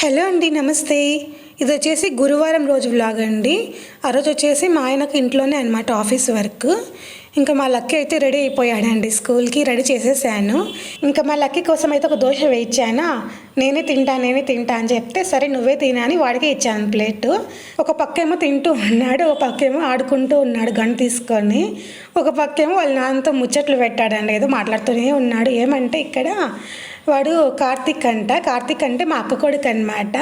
Hello అండి నమస్తే. ఇది వచ్చేసి గురువారం రోజు వ్లాగ్ అండి. ఆ రోజు వచ్చేసి మా ఆయనకు ఇంట్లోనే అనమాట ఆఫీస్ వర్క్. ఇంకా మా లక్కీ అయితే రెడీ అయిపోయాడండి స్కూల్కి రెడీ చేసేసాను. ఇంకా మా లక్కీ కోసం అయితే ఒక దోశ వేయించానా? నేనే తింటా నేనే తింటా అని చెప్తే సరే నువ్వే తినా అని వాడికి ఇచ్చాను ప్లేట్. ఒక పక్కేమో తింటూ ఉన్నాడు ఒక పక్కేమో ఆడుకుంటూ ఉన్నాడు గన్ తీసుకొని. ఒక పక్కేమో వాళ్ళ నాన్నతో ముచ్చట్లు పెట్టాడండి ఏదో మాట్లాడుతూనే ఉన్నాడు. ఏమంటే ఇక్కడ వాడు కార్తిక్ అంట. కార్తిక్ అంటే మా అక్క కొడుకు అనమాట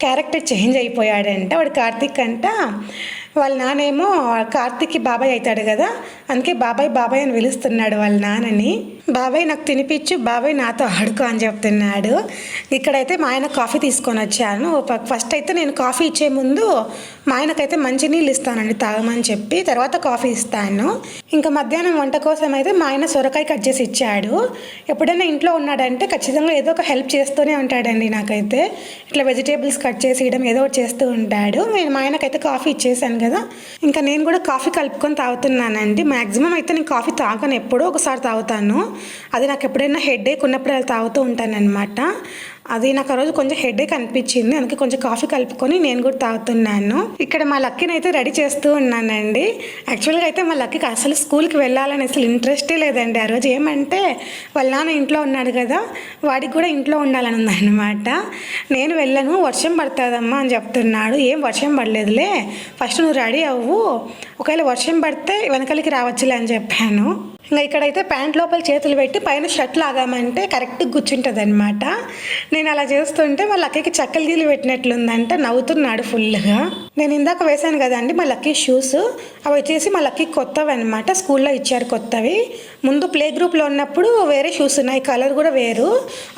క్యారెక్టర్ చేంజ్ అయిపోయాడంట. వాడు కార్తీక్ అంట. వాళ్ళ నానేమో కార్తీక్కి బాబాయ్ అవుతాడు కదా. అందుకే బాబాయ్ బాబాయ్ అని పిలుస్తున్నాడు వాళ్ళ నాన్నని. బాబాయ్ నాకు తినిపించు బాబాయ్ నాతో ఆడుకో అని చెప్తున్నాడు. ఇక్కడైతే మా ఆయన కాఫీ తీసుకొని వచ్చాను. ఫస్ట్ అయితే నేను కాఫీ ఇచ్చే ముందు మా ఆయనకైతే మంచి నీళ్ళు ఇస్తానండి తాగమని చెప్పి తర్వాత కాఫీ ఇస్తాను. ఇంకా మధ్యాహ్నం వంట కోసం అయితే మా ఆయన సొరకాయ కట్ చేసి ఇచ్చాడు. ఎప్పుడైనా ఇంట్లో ఉన్నాడంటే ఖచ్చితంగా ఏదో ఒక హెల్ప్ చేస్తూనే ఉంటాడండి నాకైతే. ఇట్లా వెజిటేబుల్స్ కట్ చేసి ఏదో ఒకటి చేస్తూ ఉంటాడు. నేను మా ఆయనకైతే కాఫీ ఇచ్చేసాను కదా. ఇంకా నేను కూడా కాఫీ కలుపుకొని తాగుతున్నానండి. మ్యాక్సిమం అయితే నేను కాఫీ తాగను ఎప్పుడో ఒకసారి తాగుతాను. అది నాకు ఎప్పుడైనా హెడ్ ఏక్ ఉన్నప్పుడు అలా తాగుతూ ఉంటానన్నమాట. అది నాకు ఆ రోజు కొంచెం హెడేక్ అనిపించింది. అందుకే కొంచెం కాఫీ కలుపుకొని నేను కూడా తాగుతున్నాను. ఇక్కడ మా లక్కీని అయితే రెడీ చేస్తూ ఉన్నానండి. యాక్చువల్గా అయితే మా లక్కీకి అసలు స్కూల్కి వెళ్ళాలని అసలు ఇంట్రెస్టే లేదండి. ఆ రోజు ఏమంటే వాళ్ళ నాన్న ఇంట్లో ఉన్నాడు కదా వాడికి కూడా ఇంట్లో ఉండాలని ఉందన్నమాట. నేను వెళ్ళను వర్షం పడుతుందమ్మా అని చెప్తున్నాడు. ఏం వర్షం పడలేదులే ఫస్ట్ నువ్వు రెడీ అవ్వు. ఒకవేళ వర్షం పడితే వెనకలికి రావచ్చులే అని చెప్పాను. ఇంకా ఇక్కడైతే ప్యాంట్ లోపల చేతులు పెట్టి పైన షర్ట్ లాగామంటే కరెక్ట్గా కూర్చుంటుంది అనమాట నేను అలా చేస్తుంటే మా లక్కీకి చక్కలు గీలు పెట్టినట్లుందంట నవ్వుతున్నాడు ఫుల్గా నేను ఇందాక వేశాను కదండి మా లక్కీ షూస్ అవి వచ్చేసి మా లక్కీ కొత్తవి అనమాట స్కూల్లో ఇచ్చారు కొత్తవి. ముందు ప్లే గ్రూప్లో ఉన్నప్పుడు వేరే షూస్ ఉన్నాయి కలర్ కూడా వేరు.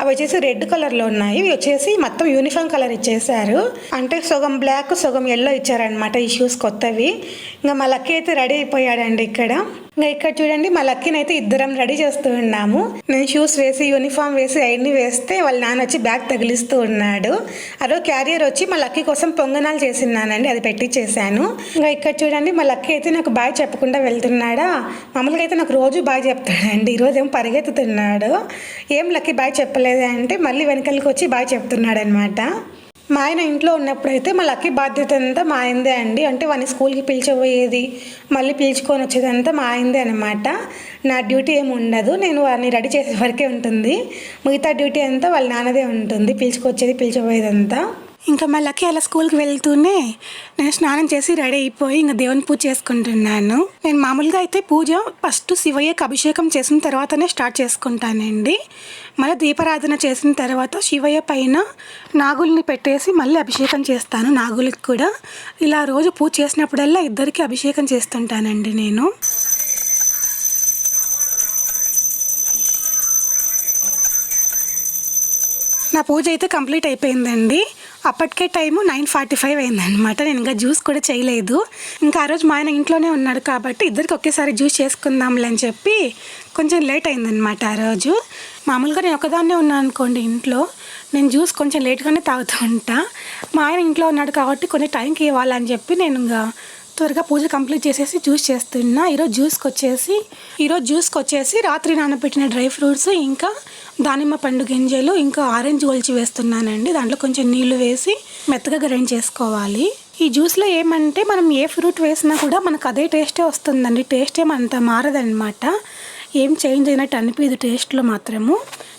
అవి వచ్చేసి రెడ్ కలర్లో ఉన్నాయి ఇవి వచ్చేసి మొత్తం యూనిఫామ్ కలర్ ఇచ్చేసారు అంటే సగం బ్లాక్ సగం ఎల్లో ఇచ్చారనమాట ఈ షూస్ కొత్తవి. ఇంకా మా లక్కీ అయితే రెడీ అయిపోయాడండి ఇక్కడ. ఇంకా ఇక్కడ చూడండి మా లక్కీని అయితే ఇద్దరం రెడీ చేస్తూ ఉన్నాము. నేను షూస్ వేసి యూనిఫామ్ వేసి అవన్నీ వేస్తే వాళ్ళ నాన్న వచ్చి బ్యాగ్ తగిలిస్తూ ఉన్నాడు. అదో క్యారియర్ వచ్చి మా లక్కీ కోసం పొంగనాలు చేసినానండి అది పెట్టించేసాను ఇంకా ఇక్కడ చూడండి మా లక్కీ అయితే నాకు బాయ్ చెప్పకుండా వెళ్తున్నాడా? మామూలుగా అయితే నాకు రోజు బాయ్ చెప్తాడండి ఈరోజు ఏం పరిగెత్తుతున్నాడు. ఏం లక్కీ బాయ్ చెప్పలేదే అంటే మళ్ళీ వెనకలికి వచ్చి బాయ్ చెప్తున్నాడు అనమాట మా ఆయన ఇంట్లో ఉన్నప్పుడైతే మా లక్కీ బాధ్యత అంతా మా ఆయనదే అండి. అంటే వాడిని స్కూల్కి పిలిచిపోయేది మళ్ళీ పిలుచుకొని వచ్చేదంతా మా ఆయనదే అనమాట నా డ్యూటీ ఏమి ఉండదు నేను వారిని రెడీ చేసే వరకే ఉంటుంది. మిగతా డ్యూటీ అంతా వాళ్ళ నాన్నదే ఉంటుంది పిలుచుకొచ్చేది పిలిచిపోయేదంతా ఇంకా మా లక్కీ అలా స్కూల్కి వెళ్తూనే నేను స్నానం చేసి రెడీ అయిపోయి ఇంకా దేవుని పూజ చేసుకుంటున్నాను. నేను మామూలుగా అయితే పూజ ఫస్ట్ శివయ్యకి అభిషేకం చేసిన తర్వాతనే స్టార్ట్ చేసుకుంటానండి. మళ్ళీ దీపారాధన చేసిన తర్వాత శివయ్య పైన నాగుల్ని పెట్టేసి మళ్ళీ అభిషేకం చేస్తాను నాగులకి కూడా. ఇలా రోజు పూజ చేసినప్పుడల్లా ఇద్దరికి అభిషేకం చేస్తుంటానండి నేను. నా పూజ అయితే కంప్లీట్ అయిపోయిందండి. అప్పటికే టైము నైన్ ఫార్టీ ఫైవ్ అయిందనమాట నేను ఇంకా జ్యూస్ కూడా చేయలేదు. ఇంకా ఆ రోజు మా ఆయన ఇంట్లోనే ఉన్నాడు కాబట్టి ఇద్దరికి ఒకేసారి జ్యూస్ చేసుకుందాంలే అని చెప్పి కొంచెం లేట్ అయిందనమాట ఆ రోజు. మామూలుగా నేను ఒకదాన్నే ఉన్నాను అనుకోండి ఇంట్లో. నేను జ్యూస్ కొంచెం లేట్గానే తాగుతూ ఉంటా. మా ఆయన ఇంట్లో ఉన్నాడు కాబట్టి కొంచెం టైంకి ఇవ్వాలని చెప్పి నేను ఇంకా త్వరగా పూజ కంప్లీట్ చేసేసి జ్యూస్ చేస్తున్నా. ఈరోజు జ్యూస్కి వచ్చేసి ఈరోజు జ్యూస్కి వచ్చేసి రాత్రి నానబెట్టిన డ్రై ఫ్రూట్స్ ఇంకా దానిమ్మ పండు గింజలు ఇంకా ఆరెంజ్ ఒలిచి వేస్తున్నానండి. దాంట్లో కొంచెం నీళ్ళు వేసి మెత్తగా గ్రైండ్ చేసుకోవాలి. ఈ జ్యూస్లో ఏమంటే మనం ఏ ఫ్రూట్ వేసినా కూడా మనకు అదే టేస్టే వస్తుందండి. టేస్ట్ ఏమంత మారదనమాట ఏం చేంజ్ అయినట్టు అనిపించదు టేస్ట్లో మాత్రము.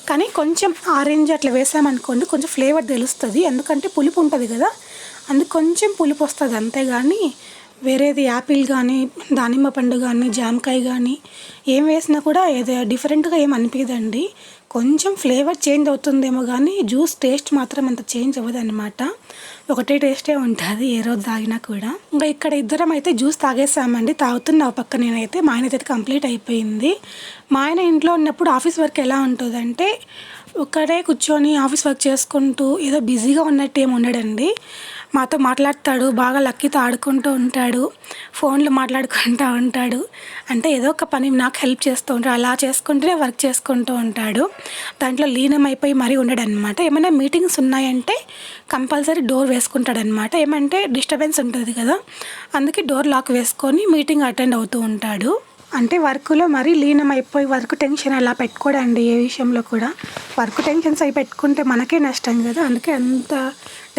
కానీ కొంచెం ఆరెంజ్ అట్లా వేసామనుకోండి కొంచెం ఫ్లేవర్ తెలుస్తుంది. ఎందుకంటే పులుపు ఉంటుంది కదా అందుకు కొంచెం పులుపు వస్తుంది అంతేగాని వేరేది యాపిల్ కానీ దానిమ్మ పండు కానీ జామకాయ కానీ ఏం వేసినా కూడా ఏదో డిఫరెంట్గా ఏం అనిపించదండి కొంచెం ఫ్లేవర్ చేంజ్ అవుతుందేమో కానీ జ్యూస్ టేస్ట్ మాత్రం అంత చేంజ్ అవ్వదన్నమాట. ఒకటే టేస్టే ఉంటుంది ఏ రోజు తాగినా కూడా. ఇంకా ఇక్కడ ఇద్దరం అయితే జ్యూస్ తాగేసామండి. తాగుతున్న పక్క నేనైతే మా ఆయన అయితే కంప్లీట్ అయిపోయింది. మా ఆయన ఇంట్లో ఉన్నప్పుడు ఆఫీస్ వర్క్ ఎలా ఉంటుందంటే ఒక్కడే కూర్చొని ఆఫీస్ వర్క్ చేసుకుంటూ ఏదో బిజీగా ఉన్నట్టు ఏమి ఉండడండి. మాతో మాట్లాడతాడు బాగా లక్కీతో ఆడుకుంటూ ఉంటాడు ఫోన్లో మాట్లాడుకుంటూ ఉంటాడు. అంటే ఏదో ఒక పని నాకు హెల్ప్ చేస్తూ ఉంటాడు అలా చేసుకుంటూనే వర్క్ చేసుకుంటూ ఉంటాడు. దాంట్లో లీనమైపోయి మరీ ఉండడు అనమాట ఏమైనా మీటింగ్స్ ఉన్నాయంటే కంపల్సరీ డోర్ వేసుకుంటాడనమాట. ఏమంటే డిస్టర్బెన్స్ ఉంటుంది కదా అందుకే డోర్ లాక్ వేసుకొని మీటింగ్ అటెండ్ అవుతూ ఉంటాడు. అంటే వర్క్లో మరీ లీనం అయిపోయి వర్క్ టెన్షన్ అలా పెట్టుకోడండి ఏ విషయంలో కూడా. వర్క్ టెన్షన్స్ అయి పెట్టుకుంటే మనకే నష్టం కదా అందుకే అంత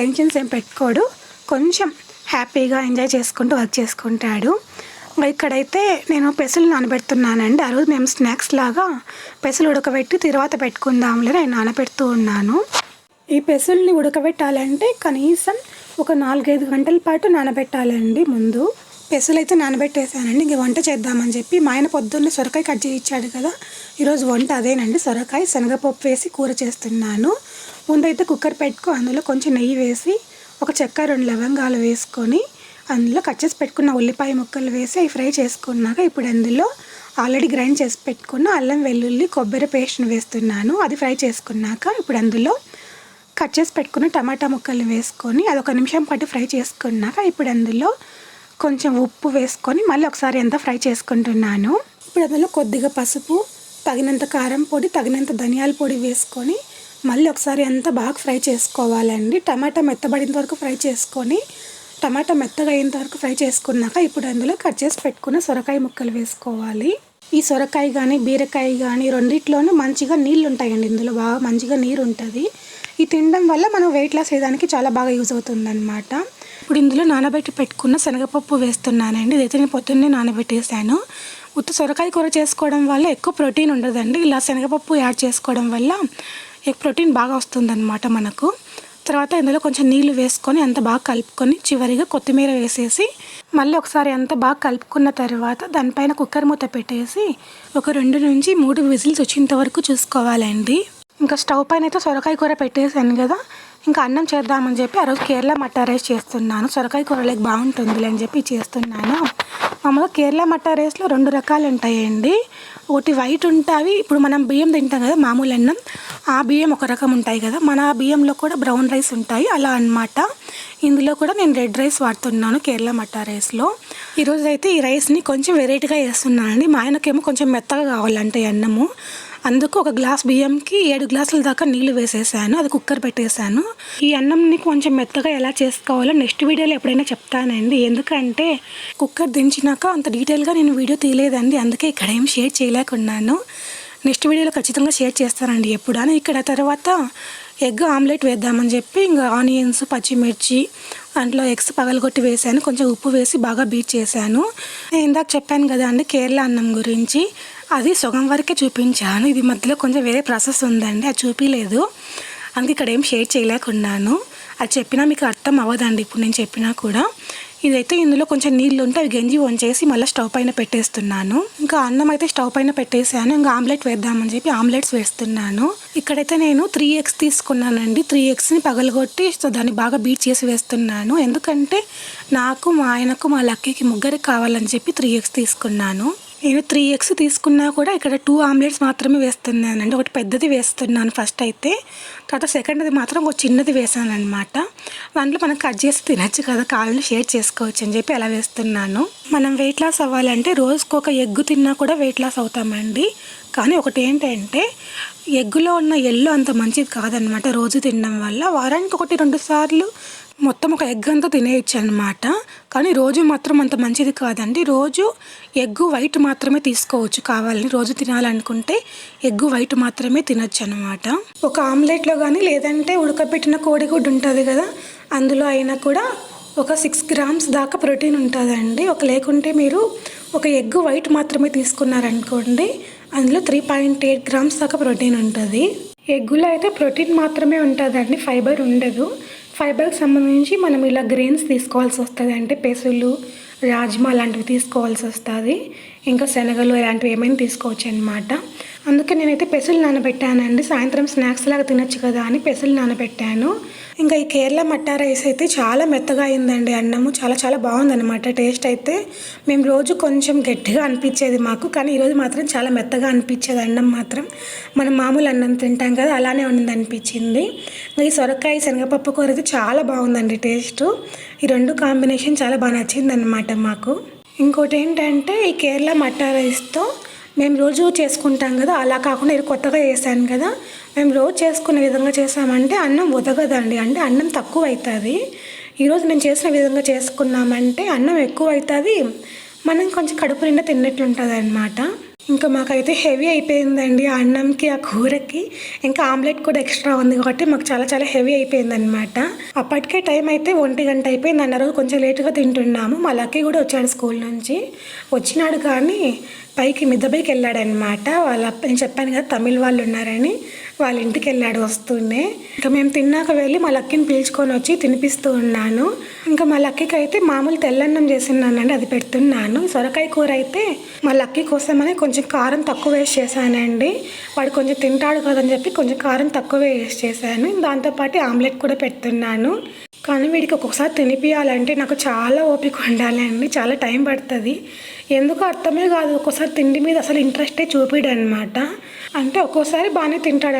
టెన్షన్స్ ఏం పెట్టుకోడు. కొంచెం హ్యాపీగా ఎంజాయ్ చేసుకుంటూ వర్క్ చేసుకుంటాడు. ఇక్కడైతే నేను పెసలు నానబెడుతున్నానండి. ఆ రోజు మేము స్నాక్స్ లాగా పెసలు ఉడకబెట్టి తర్వాత పెట్టుకుందాంలే నేను నానబెడుతూ ఉన్నాను. ఈ పెసల్ని ఉడకబెట్టాలంటే కనీసం ఒక నాలుగైదు గంటల పాటు నానబెట్టాలండి ముందు. పెసలు అయితే నానబెట్టేసానండి ఇంక వంట చేద్దామని చెప్పి మా ఆయన పొద్దున్నే సొరకాయ కట్ చేయించాడు కదా. ఈరోజు వంట అదేనండి. సొరకాయ శనగపప్పు వేసి కూర చేస్తున్నాను. ముందైతే కుక్కర్ పెట్టుకో అందులో కొంచెం నెయ్యి వేసి ఒక చెక్క రెండు లవంగాలు వేసుకొని అందులో కట్ చేసి పెట్టుకున్న ఉల్లిపాయ ముక్కలు వేసి అవి ఫ్రై చేసుకున్నాక ఇప్పుడు అందులో ఆల్రెడీ గ్రైండ్ చేసి పెట్టుకున్న అల్లం వెల్లుల్లి కొబ్బరి పేస్ట్ని వేస్తున్నాను. అది ఫ్రై చేసుకున్నాక ఇప్పుడు అందులో కట్ చేసి పెట్టుకున్న టమాటా ముక్కలు వేసుకొని అది ఒక నిమిషం పాటు ఫ్రై చేసుకున్నాక ఇప్పుడు అందులో కొంచెం ఉప్పు వేసుకొని మళ్ళీ ఒకసారి అంతా ఫ్రై చేసుకుంటున్నాను. ఇప్పుడు అందులో కొద్దిగా పసుపు తగినంత కారం పొడి తగినంత ధనియాల పొడి వేసుకొని మళ్ళీ ఒకసారి అంతా బాగా ఫ్రై చేసుకోవాలండి? టమాటా మెత్తబడినంత వరకు ఫ్రై చేసుకొని టమాటా మెత్తగా అయ్యేంత వరకు ఫ్రై చేసుకున్నాక ఇప్పుడు అందులో కట్ చేసి పెట్టుకున్న సొరకాయ ముక్కలు వేసుకోవాలి. ఈ సొరకాయ కానీ బీరకాయ కానీ రెండిట్లోనూ మంచిగా నీళ్ళు ఉంటాయండి ఇందులో బాగా మంచిగా నీరు ఉంటుంది ఈ తినడం వల్ల మనం వెయిట్ లాస్ చేయడానికి చాలా బాగా యూజ్ అవుతుందన్నమాట. ఇప్పుడు ఇందులో నానబెట్టి పెట్టుకున్న శనగపప్పు వేస్తున్నానండి. ఇదైతే నేను పొద్దున్నే నానబెట్టేసాను ఉత్త సొరకాయ కూర చేసుకోవడం వల్ల ఎక్కువ ప్రోటీన్ ఉండదండి. ఇలా శనగపప్పు యాడ్ చేసుకోవడం వల్ల ఈ ప్రోటీన్ బాగా వస్తుందన్నమాట మనకు. తర్వాత ఇందులో కొంచెం నీళ్ళు వేసుకొని అంత బాగా కలుపుకొని చివరిగా కొత్తిమీర వేసేసి మళ్ళీ ఒకసారి అంత బాగా కలుపుకున్న తర్వాత దానిపైన కుక్కర్ మూత పెట్టేసి ఒక రెండు నుంచి మూడు విజిల్స్ వచ్చేంత వరకు చూసుకోవాలండి. ఇంకా స్టవ్ పైన అయితే సొరకాయ కూర పెట్టేసాను కదా ఇంకా అన్నం చేద్దామని చెప్పి ఆ రోజు కేరళ మట్ట రైస్ చేస్తున్నాను. సొరకాయ కూర లేక బాగుంటుంది అని చెప్పి చేస్తున్నాను. మామూలుగా కేరళ మట్టా రైస్లో రెండు రకాలు ఉంటాయండి ఒకటి వైట్ ఉంటాయి ఇప్పుడు మనం బియ్యం తింటాం కదా మామూలు అన్నం ఆ బియ్యం ఒక రకం ఉంటాయి కదా మన బియ్యంలో కూడా బ్రౌన్ రైస్ ఉంటాయి అలా అన్నమాట. ఇందులో కూడా నేను రెడ్ రైస్ వాడుతున్నాను కేరళ మట్టా రైస్లో. ఈరోజు అయితే ఈ రైస్ని కొంచెం వెరైటీగా వేస్తున్నానండి మా ఆయనకేమో కొంచెం మెత్తగా కావాలంటే ఈ అన్నము. అందుకు ఒక గ్లాస్ బియ్యంకి ఏడు గ్లాసుల దాకా నీళ్ళు వేసేసాను. అది కుక్కర్ పెట్టేశాను. ఈ అన్నంని కొంచెం మెత్తగా ఎలా చేసుకోవాలో నెక్స్ట్ వీడియోలో ఎప్పుడైనా చెప్తానండి. ఎందుకంటే కుక్కర్ దించినాక అంత డీటెయిల్గా నేను వీడియో తీయలేదండి. అందుకే ఇక్కడ ఏం షేర్ చేయలేకున్నాను. నెక్స్ట్ వీడియోలో ఖచ్చితంగా షేర్ చేస్తానండి ఎప్పుడైనా. ఇక్కడ తర్వాత ఎగ్ ఆమ్లెట్ వేద్దామని చెప్పి ఇంకా ఆనియన్స్ పచ్చిమిర్చి దాంట్లో ఎగ్స్ పగలగొట్టి వేసాను. కొంచెం ఉప్పు వేసి బాగా బీట్ చేశాను. ఇందాక చెప్పాను కదా అండి కేరళ అన్నం గురించి. అది సగం వరకే చూపించాను. ఇది మధ్యలో కొంచెం వేరే ప్రాసెస్ ఉందండి. అది చూపించలేదు అందుకే ఇక్కడ ఏం షేర్ చేయలేకున్నాను. అది చెప్పినా మీకు అర్థం అవ్వదండి. ఇప్పుడు నేను చెప్పినా కూడా. ఇదైతే ఇందులో కొంచెం నీళ్ళు ఉంటే అవి గంజి వంచేసి మళ్ళీ స్టవ్ పైన పెట్టేస్తున్నాను. ఇంకా అన్నం అయితే స్టవ్ పైన పెట్టేశాను ఇంకా ఆమ్లెట్ వేద్దామని చెప్పి ఆమ్లెట్స్ వేస్తున్నాను. ఇక్కడైతే నేను త్రీ ఎగ్స్ తీసుకున్నానండి. త్రీ ఎగ్స్ని పగలగొట్టి సో దాన్ని బాగా బీట్ చేసి వేస్తున్నాను. ఎందుకంటే నాకు మా ఆయనకు మా లక్కీకి ముగ్గురికి కావాలని చెప్పి త్రీ ఎగ్స్ తీసుకున్నాను. నేను త్రీ ఎగ్స్ తీసుకున్నా కూడా ఇక్కడ టూ ఆమ్లెట్స్ మాత్రమే వేస్తున్నానండి ఒకటి పెద్దది వేస్తున్నాను ఫస్ట్ అయితే. తర్వాత సెకండ్ది మాత్రం ఒక చిన్నది వేసాను అనమాట దాంట్లో మనం కట్ చేసి తినచ్చు కదా కాళ్ళని షేర్ చేసుకోవచ్చు అని చెప్పి అలా వేస్తున్నాను. మనం వెయిట్ లాస్ అవ్వాలంటే రోజుకు ఒక ఎగ్గు తిన్నా కూడా వెయిట్ లాస్ అవుతామండి. కానీ ఒకటి ఏంటంటే ఎగ్గులో ఉన్న ఎల్లో అంత మంచిది కాదనమాట రోజు తినడం వల్ల. వారానికి ఒకటి రెండు సార్లు మొత్తం ఒక ఎగ్ అంతా తినేయచ్చు అనమాట కానీ రోజు మాత్రం అంత మంచిది కాదండి. రోజు ఎగ్గు వైట్ మాత్రమే తీసుకోవచ్చు కావాలని. రోజు తినాలనుకుంటే ఎగ్గు వైట్ మాత్రమే తినచ్చు అనమాట ఒక ఆమ్లెట్లో కానీ లేదంటే ఉడకబెట్టిన కోడిగుడ్డు ఉంటుంది కదా అందులో అయినా కూడా ఒక సిక్స్ గ్రామ్స్ దాకా ప్రోటీన్ ఉంటుందండి. ఒక లేకుంటే మీరు ఒక ఎగ్ వైట్ మాత్రమే తీసుకున్నారనుకోండి అందులో త్రీ పాయింట్ ఎయిట్ గ్రామ్స్ దాకా ప్రోటీన్ ఉంటుంది. ఎగ్గులో అయితే ప్రోటీన్ మాత్రమే ఉంటుందండి. ఫైబర్ ఉండదు. ఫైబర్కి సంబంధించి మనం ఇలా గ్రెయిన్స్ తీసుకోవాల్సి వస్తుంది. అంటే పెసులు రాజ్మా లాంటివి తీసుకోవాల్సి వస్తుంది. ఇంకా శనగలు ఇలాంటివి ఏమైనా తీసుకోవచ్చు అనమాట అందుకే నేనైతే పెసలు నానబెట్టానండి. సాయంత్రం స్నాక్స్ లాగా తినొచ్చు కదా అని పెసలు నానబెట్టాను. ఇంకా ఈ కేరళ మట్టా రైస్ అయితే చాలా మెత్తగా అయిందండి అన్నము. చాలా చాలా బాగుందన్నమాట టేస్ట్ అయితే. మేము రోజు కొంచెం గట్టిగా అనిపించేది మాకు కానీ ఈరోజు మాత్రం చాలా మెత్తగా అనిపించేది అన్నం మాత్రం. మనం మామూలు అన్నం తింటాం కదా అలానే ఉండింది అనిపించింది. ఈ సొరకాయ శనగపప్పు కూర అయితే చాలా బాగుందండి టేస్ట్. ఈ రెండు కాంబినేషన్ చాలా బాగా నచ్చిందన్నమాట మాకు. ఇంకోటి ఏంటంటే ఈ కేరళ మట్టా రైస్తో మేము రోజు చేసుకుంటాం కదా అలా కాకుండా ఇది కొత్తగా వేసాను కదా మేము రోజు చేసుకునే విధంగా చేసామంటే అన్నం ఉదగదండి అంటే అన్నం తక్కువ అవుతుంది ఈరోజు నేను చేసిన విధంగా చేసుకున్నామంటే అన్నం ఎక్కువ అవుతుంది మనం కొంచెం కడుపు నిండా తిన్నట్లుంటుంది అనమాట ఇంకా మాకైతే హెవీ అయిపోయిందండి ఆ అన్నంకి ఆ కూరకి. ఇంకా ఆమ్లెట్ కూడా ఎక్స్ట్రా ఉంది కాబట్టి మాకు చాలా చాలా హెవీ అయిపోయింది అనమాట అప్పటికే టైం అయితే ఒంటి గంట అయిపోయింది. అన్నారు కొంచెం లేటుగా తింటున్నాము. మా లక్కీ కూడా వచ్చాడు స్కూల్ నుంచి. వచ్చినాడు కానీ పైకి మిద్ద పైకి వెళ్ళాడనమాట వాళ్ళ నేను చెప్పాను కదా తమిళ వాళ్ళు ఉన్నారని. వాళ్ళ ఇంటికి వెళ్ళాడు వస్తూనే. ఇంకా మేము తిన్నాక వెళ్ళి మా లక్కీని పిలుచుకొని వచ్చి తినిపిస్తూ ఉన్నాను. ఇంకా మా లక్కీకి అయితే మామూలు తెల్లన్నం చేసినానండి అది పెడుతున్నాను. సొరకాయ కూర అయితే మా లక్కీ కోసమని కొంచెం కారం తక్కువ వేస్ట్ చేశానండి. వాడు కొంచెం తింటాడు కదని చెప్పి కొంచెం కారం తక్కువ వేస్ట్ చేశాను. దాంతోపాటు ఆమ్లెట్ కూడా పెడుతున్నాను. కానీ వీడికి ఒక్కొక్కసారి తినిపించాలంటే నాకు చాలా ఓపిక ఉండాలండి చాలా టైం పడుతుంది. ఎందుకు అర్థమే కాదు ఒక్కోసారి తిండి మీద అసలు ఇంట్రెస్టే చూపిడు అనమాట అంటే ఒక్కోసారి బాగానే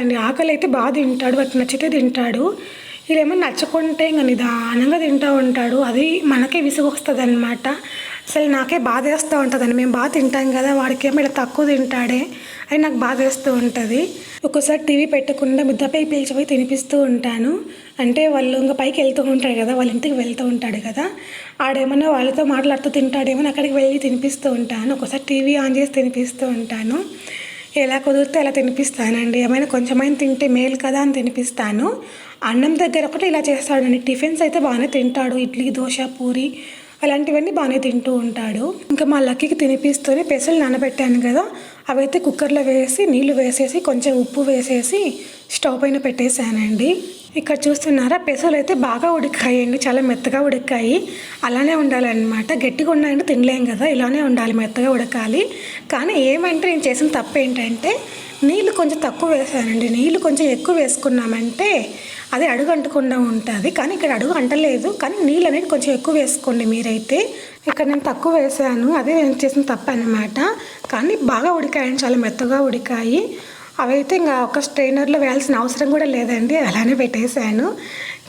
తింటాడండి. ఆకలి అయితే బాగా తింటాడు వాటికి నచ్చితే తింటాడు. వీళ్ళేమో నచ్చకుంటే ఇంకా నిదానంగా తింటూ ఉంటాడు. అది మనకే విసుగొస్తుంది అనమాట అసలు నాకే బాధ వేస్తూ ఉంటుందని మేము బాగా తింటాం కదా వాడికేమో ఇలా తక్కువ తింటాడే అది నాకు బాధ వేస్తూ ఉంటుంది. ఒక్కోసారి టీవీ పెట్టకుండా మిద్దపై పిలిచిపోయి తినిపిస్తూ ఉంటాను. అంటే వాళ్ళు ఇంకా పైకి వెళ్తూ ఉంటాడు కదా వాళ్ళ ఇంటికి వెళ్తూ ఉంటాడు కదా. ఆడేమన్నా వాళ్ళతో మాట్లాడుతూ తింటాడేమో అక్కడికి వెళ్ళి తినిపిస్తూ ఉంటాను. ఒక్కోసారి టీవీ ఆన్ చేసి తినిపిస్తూ ఉంటాను. ఎలా కుదిరితే అలా తినిపిస్తానండి. ఏమైనా కొంచెమైనా తింటే మేలు కదా అని తినిపిస్తాను. అన్నం దగ్గర ఒకటి ఇలా చేస్తాడండి. టిఫిన్స్ అయితే బాగానే తింటాడు. ఇడ్లీ దోశ పూరి అలాంటివన్నీ బాగానే తింటూ ఉంటాడు. ఇంకా మా లక్కీకి తినిపిస్తూనే పెసలు నానబెట్టాను కదా. అవైతే కుక్కర్లో వేసి నీళ్ళు వేసేసి కొంచెం ఉప్పు వేసేసి స్టవ్ పైన పెట్టేశానండి. ఇక్కడ చూస్తున్నారా పెసలు అయితే బాగా ఉడికాయండి చాలా మెత్తగా ఉడికాయి. అలానే ఉండాలన్నమాట. గట్టిగా ఉన్నాయంటే తినలేం కదా ఇలానే ఉండాలి మెత్తగా ఉడకాలి. కానీ ఏమంటే నేను చేసిన తప్పు ఏంటంటే నీళ్ళు కొంచెం తక్కువ వేసానండి. నీళ్ళు కొంచెం ఎక్కువ వేసుకున్నామంటే అది అడుగు అంటకుండా ఉంటుంది. కానీ ఇక్కడ అడుగు అంటలేదు. కానీ నీళ్ళు అనేది కొంచెం ఎక్కువ వేసుకోండి మీరైతే. ఇక్కడ నేను తక్కువ వేసాను. అదే నేను చేసిన తప్పు అనమాట కానీ బాగా ఉడికాయండి చాలా మెత్తగా ఉడికాయి. అవైతే ఇంకా ఒక స్ట్రైనర్లో వేయాల్సిన అవసరం కూడా లేదండి. అలానే పెట్టేశాను.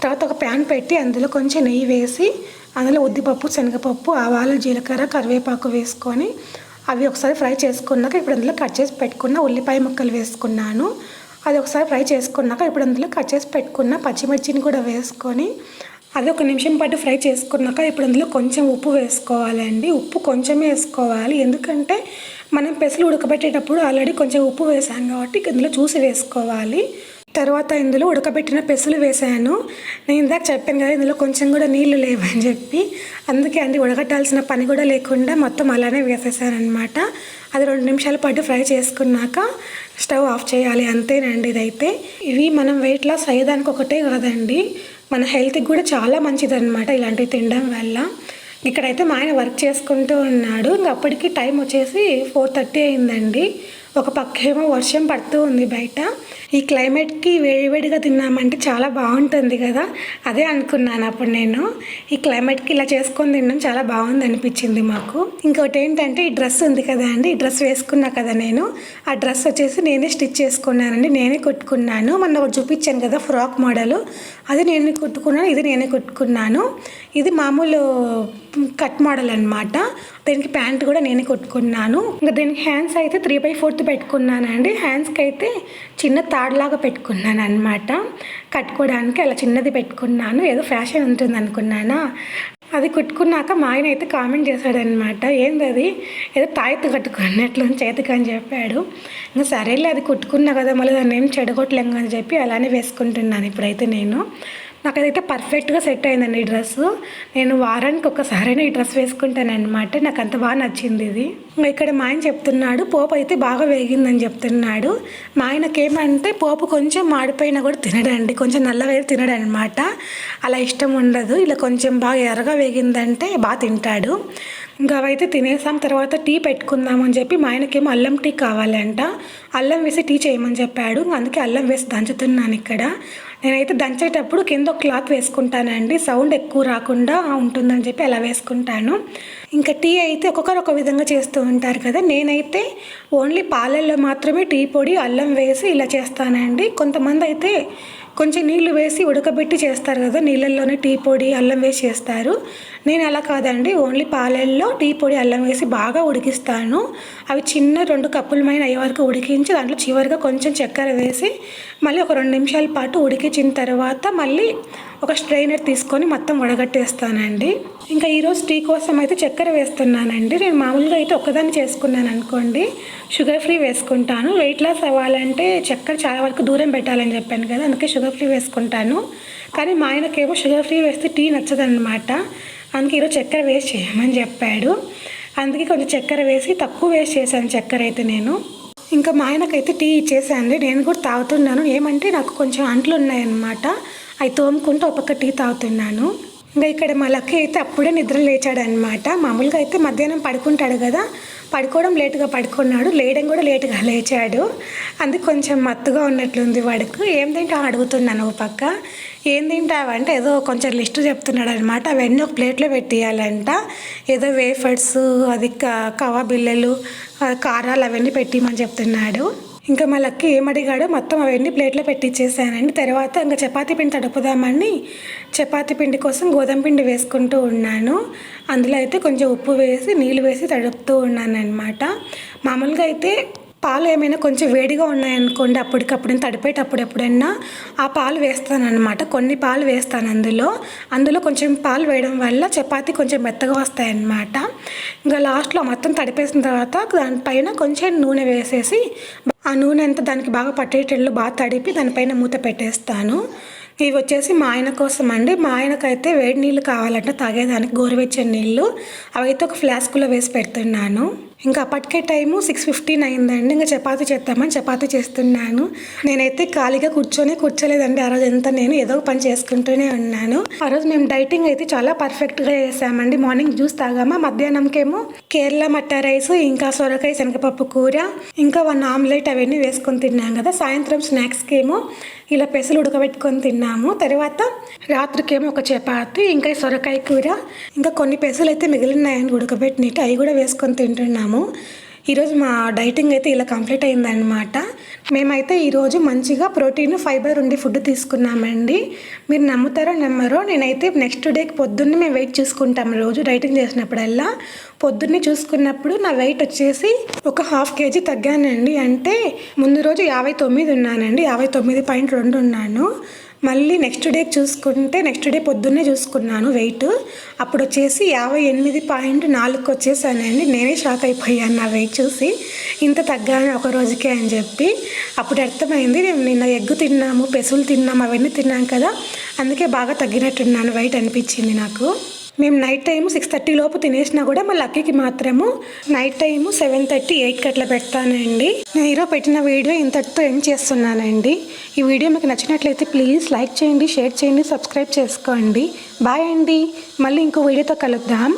తర్వాత ఒక ప్యాన్ పెట్టి అందులో కొంచెం నెయ్యి వేసి అందులో ఉద్దిపప్పు శనగపప్పు ఆవాలు జీలకర్ర కరివేపాకు వేసుకొని అవి ఒకసారి ఫ్రై చేసుకున్నాక ఇప్పుడు అందులో కట్ చేసి పెట్టుకున్న ఉల్లిపాయ ముక్కలు వేసుకున్నాను. అది ఒకసారి ఫ్రై చేసుకున్నాక ఇప్పుడు అందులో కట్ చేసి పెట్టుకున్న పచ్చిమిర్చిని కూడా వేసుకొని అది ఒక నిమిషం పాటు ఫ్రై చేసుకున్నాక ఇప్పుడు అందులో కొంచెం ఉప్పు వేసుకోవాలండి ఉప్పు కొంచెమే వేసుకోవాలి. ఎందుకంటే మనం పెసలు ఉడకబెట్టేటప్పుడు ఆల్రెడీ కొంచెం ఉప్పు వేసాం కాబట్టి ఇందులో చూసి వేసుకోవాలి. తర్వాత ఇందులో ఉడకబెట్టిన పెసలు వేసాను. నేను ఇందాక చెప్పాను కదా ఇందులో కొంచెం కూడా నీళ్ళు లేవని చెప్పి. అందుకే అండి ఉడకట్టాల్సిన పని కూడా లేకుండా మొత్తం అలానే వేసేసానమాట అది రెండు నిమిషాల పాటు ఫ్రై చేసుకున్నాక స్టవ్ ఆఫ్ చేయాలి అంతేనండి ఇదైతే. ఇవి మనం వెయిట్ లాస్ అయ్యేదానికి ఒకటే కాదండి. మన హెల్త్కి కూడా చాలా మంచిదన్నమాట ఇలాంటివి తినడం వల్ల. ఇక్కడైతే మా ఆయన వర్క్ చేసుకుంటూ ఉన్నాడు. ఇంకా అప్పటికి టైం వచ్చేసి ఫోర్ థర్టీ అయిందండి. ఒక పక్కేమో వర్షం పడుతూ ఉంది బయట. ఈ క్లైమేట్కి వేడివేడిగా తిన్నామంటే చాలా బాగుంటుంది కదా? అదే అనుకున్నాను అప్పుడు నేను. ఈ క్లైమేట్కి ఇలా చేసుకొని తినడం చాలా బాగుంది అనిపించింది మాకు. ఇంకోటి ఏంటంటే ఈ డ్రెస్ ఉంది కదా అండి ఈ డ్రెస్ వేసుకున్నా కదా నేను. ఆ డ్రెస్ వచ్చేసి నేనే స్టిచ్ చేసుకున్నానండి నేనే కుట్టుకున్నాను. మొన్న ఒకటి చూపించాను కదా ఫ్రాక్ మోడల్. అది నేనే కుట్టుకున్నాను ఇది నేనే కుట్టుకున్నాను. ఇది మామూలు కట్ మోడల్ అనమాట దీనికి ప్యాంట్ కూడా నేనే కుట్టుకున్నాను. ఇంకా దీనికి హ్యాండ్స్ అయితే త్రీ బై ఫోర్త్ పెట్టుకున్నానండి. హ్యాండ్స్కి అయితే చిన్న తాడులాగా పెట్టుకున్నాను అనమాట కట్టుకోవడానికి అలా చిన్నది పెట్టుకున్నాను. ఏదో ఫ్యాషన్ ఉంటుంది అనుకున్నానా అది కుట్టుకున్నాక మా ఆయన అయితే కామెంట్ చేశాడనమాట ఏంది అది? ఏదో తాయెత్తు కట్టుకున్నట్లు చేతికి అని చెప్పాడు. ఇంకా సరేలే అది కుట్టుకున్నా కదా మళ్ళీ దాన్ని ఏం చెడగొట్టలేం అని చెప్పి అలానే వేసుకుంటున్నాను ఇప్పుడైతే నేను. నాకు అదైతే పర్ఫెక్ట్గా సెట్ అయిందండి ఈ డ్రెస్ నేను వారానికి ఒకసారైనా ఈ డ్రెస్ వేసుకుంటానమాట నాకు అంత బాగా నచ్చింది ఇది. ఇంకా ఇక్కడ మా ఆయన చెప్తున్నాడు పోపు అయితే బాగా వేగిందని చెప్తున్నాడు. మా ఆయనకేమంటే పోపు కొంచెం మాడిపోయినా కూడా తినడండి కొంచెం నల్లవేరు తినడనమాట అలా ఇష్టం ఉండదు ఇలా కొంచెం బాగా ఎర్రగా వేగిందంటే బాగా తింటాడు. ఇంకా అవైతే తినేసాం తర్వాత టీ పెట్టుకుందామని చెప్పి మా ఆయనకేమో అల్లం టీ కావాలంట. అల్లం వేసి టీ చేయమని చెప్పాడు. అందుకే అల్లం వేసి దంచుతున్నాను ఇక్కడ. నేనైతే దంచేటప్పుడు కింద ఒక క్లాత్ వేసుకుంటానండి. సౌండ్ ఎక్కువ రాకుండా ఉంటుందని చెప్పి అలా వేసుకుంటాను. ఇంకా టీ అయితే ఒక్కొక్కరు ఒక విధంగా చేస్తూ ఉంటారు కదా. నేనైతే ఓన్లీ పాలల్లో మాత్రమే టీ పొడి అల్లం వేసి ఇలా చేస్తానండి. కొంతమంది అయితే కొంచెం నీళ్ళు వేసి ఉడకబెట్టి చేస్తారు కదా నీళ్ళల్లోనే టీ పొడి అల్లం వేసి చేస్తారు. నేను అలా కాదండి ఓన్లీ పాలల్లో టీ పొడి అల్లం వేసి బాగా ఉడికిస్తాను. అవి చిన్న రెండు కప్పుల మైన అయ్యే వరకు ఉడికించి దాంట్లో చివరిగా కొంచెం చక్కెర వేసి మళ్ళీ ఒక రెండు నిమిషాల పాటు ఉడికించిన తర్వాత మళ్ళీ ఒక స్ట్రైనర్ తీసుకొని మొత్తం వడగట్టేస్తానండి. ఇంకా ఈరోజు టీ కోసం అయితే చక్కెర వేస్తున్నానండి. నేను మామూలుగా అయితే ఒక్కదాన్ని చేసుకున్నాను అనుకోండి షుగర్ ఫ్రీ వేసుకుంటాను. వెయిట్ లాస్ అవ్వాలంటే చక్కెర చాలా వరకు దూరం పెట్టాలని చెప్పాను కదా అందుకే షుగర్ షుగర్ ఫ్రీ వేసుకుంటాను. కానీ మా ఆయనకేమో షుగర్ ఫ్రీ వేస్తే టీ నచ్చదన్నమాట. అందుకే ఈరోజు చక్కెర వేస్ట్ చేయమని చెప్పాడు. అందుకే కొంచెం చక్కెర వేసి తక్కువ వేస్ట్ చేశాను చక్కెర అయితే నేను. ఇంకా మా ఆయనకైతే టీ ఇచ్చేసాను నేను కూడా తాగుతున్నాను. ఏమంటే నాకు కొంచెం అంట్లు ఉన్నాయన్నమాట. అవి తోముకుంటూ ఒక పక్క టీ తాగుతున్నాను. ఇంకా ఇక్కడ మా లక్కీ అయితే అప్పుడే నిద్ర లేచాడనమాట మామూలుగా అయితే మధ్యాహ్నం పడుకుంటాడు కదా. పడుకోవడం లేటుగా పడుకున్నాడు. లేయడం కూడా లేటుగా లేచాడు. అందుకు కొంచెం మత్తుగా ఉన్నట్లుంది వాడికి. ఏం తింటా అడుగుతున్నాను ఓ పక్క? ఏం తింటావు అంటే ఏదో కొంచెం లిస్ట్ చెప్తున్నాడు అనమాట అవన్నీ ఒక ప్లేట్లో పెట్టేయాలంట. ఏదో వేఫర్స్ అది క- కవా బిల్లలు కారాలు అవన్నీ పెట్టిమని చెప్తున్నాడు. ఇంకా మా లక్కి ఏమడిగాడో మొత్తం అవన్నీ ప్లేట్లో పెట్టించేసానండి తర్వాత ఇంకా చపాతీ పిండి తడుపుదామని చపాతీ పిండి కోసం గోధుమ పిండి వేసుకుంటూ ఉన్నాను. అందులో అయితే కొంచెం ఉప్పు వేసి నీళ్ళు వేసి తడుపుతూ ఉన్నాను అనమాట మామూలుగా అయితే పాలు ఏమైనా కొంచెం వేడిగా ఉన్నాయనుకోండి అప్పటికప్పుడు తడిపేటప్పుడు ఎప్పుడైనా ఆ పాలు వేస్తానన్నమాట. కొన్ని పాలు వేస్తాను అందులో. అందులో కొంచెం పాలు వేయడం వల్ల చపాతీ కొంచెం మెత్తగా వస్తాయన్నమాట. ఇంకా లాస్ట్లో మొత్తం తడిపేసిన తర్వాత దానిపైన కొంచెం నూనె వేసేసి ఆ నూనె అంతా దానికి బాగా పట్టేటట్లు బాగా తడిపి దానిపైన మూత పెట్టేస్తాను. ఇవి వచ్చేసి మా ఆయన కోసం అండి మా ఆయనకైతే వేడి నీళ్ళు కావాలంటే తాగేదానికి గోరువెచ్చని నీళ్ళు. అవైతే ఒక ఫ్లాస్క్లో వేసి పెడుతున్నాను. ఇంకా అప్పటికే టైము సిక్స్ ఫిఫ్టీన్ అయిందండి. ఇంకా చపాతి చేద్దామని చపాతి చేస్తున్నాను. నేనైతే ఖాళీగా కూర్చొని కూర్చోలేదండి. ఆ రోజు అంతా నేను ఏదో ఒక పని చేసుకుంటూనే ఉన్నాను. ఆ రోజు మేము డైటింగ్ అయితే చాలా పర్ఫెక్ట్గా చేసామండి. మార్నింగ్ జ్యూస్ తాగామా మధ్యాహ్నంకేమో కేరళ మట్ట రైస్ ఇంకా సొరకాయ శనగపప్పు కూర ఇంకా వన్ ఆమ్లెట్ అవన్నీ వేసుకొని తిన్నాం కదా. సాయంత్రం స్నాక్స్కి ఏమో ఇలా పెసలు ఉడకబెట్టుకొని తిన్నాము. తర్వాత రాత్రికేమో ఒక చపాతి ఇంకా సొరకాయ కూర ఇంకా కొన్ని పెసలు అయితే మిగిలినాయని ఉడకబెట్టినట్టు అవి కూడా వేసుకొని తింటున్నాము. ఈరోజు మా డైటింగ్ అయితే ఇలా కంప్లీట్ అయిందనమాట మేమైతే ఈరోజు మంచిగా ప్రోటీన్ ఫైబర్ ఉండి ఫుడ్ తీసుకున్నామండి. మీరు నమ్ముతారో నమ్మరో నేనైతే నెక్స్ట్ డేకి పొద్దున్నే మేము వెయిట్ చూసుకుంటాము రోజు డైటింగ్ చేసినప్పుడల్లా పొద్దున్నే చూసుకున్నప్పుడు నా వెయిట్ వచ్చేసి ఒక హాఫ్ కేజీ తగ్గానండి. అంటే ముందు రోజు యాభై తొమ్మిది ఉన్నానండి. యాభై తొమ్మిది పాయింట్ రెండు ఉన్నాను. మళ్ళీ నెక్స్ట్ డే చూసుకుంటే నెక్స్ట్ డే పొద్దున్నే చూసుకున్నాను వెయిట్ అప్పుడు వచ్చేసి యాభై ఎనిమిది పాయింట్ నాలుగుకి వచ్చేసానండి. నేనే షాక్ అయిపోయాను నా వెయిట్ చూసి. ఇంత తగ్గాను ఒక రోజుకే అని చెప్పి. అప్పుడు అర్థమైంది మేము నిన్న ఎగ్గు తిన్నాము పెసులు తిన్నాము అవన్నీ తిన్నాం కదా. అందుకే బాగా తగ్గినట్టున్నాను వెయిట్ అనిపించింది నాకు. మేము నైట్ టైం సిక్స్ థర్టీ లోపు తినేసినా కూడా మా లక్కీకి మాత్రము నైట్ టైము సెవెన్ థర్టీ ఎయిట్కి అట్లా పెడతానండి. నేను ఈరోజు పెట్టిన వీడియో ఇంతటితో ఎండ్ చేస్తున్నానండి. ఈ వీడియో మీకు నచ్చినట్లయితే ప్లీజ్ లైక్ చేయండి షేర్ చేయండి సబ్స్క్రైబ్ చేసుకోండి. బాయ్ అండి. మళ్ళీ ఇంకో వీడియోతో కలుద్దాం.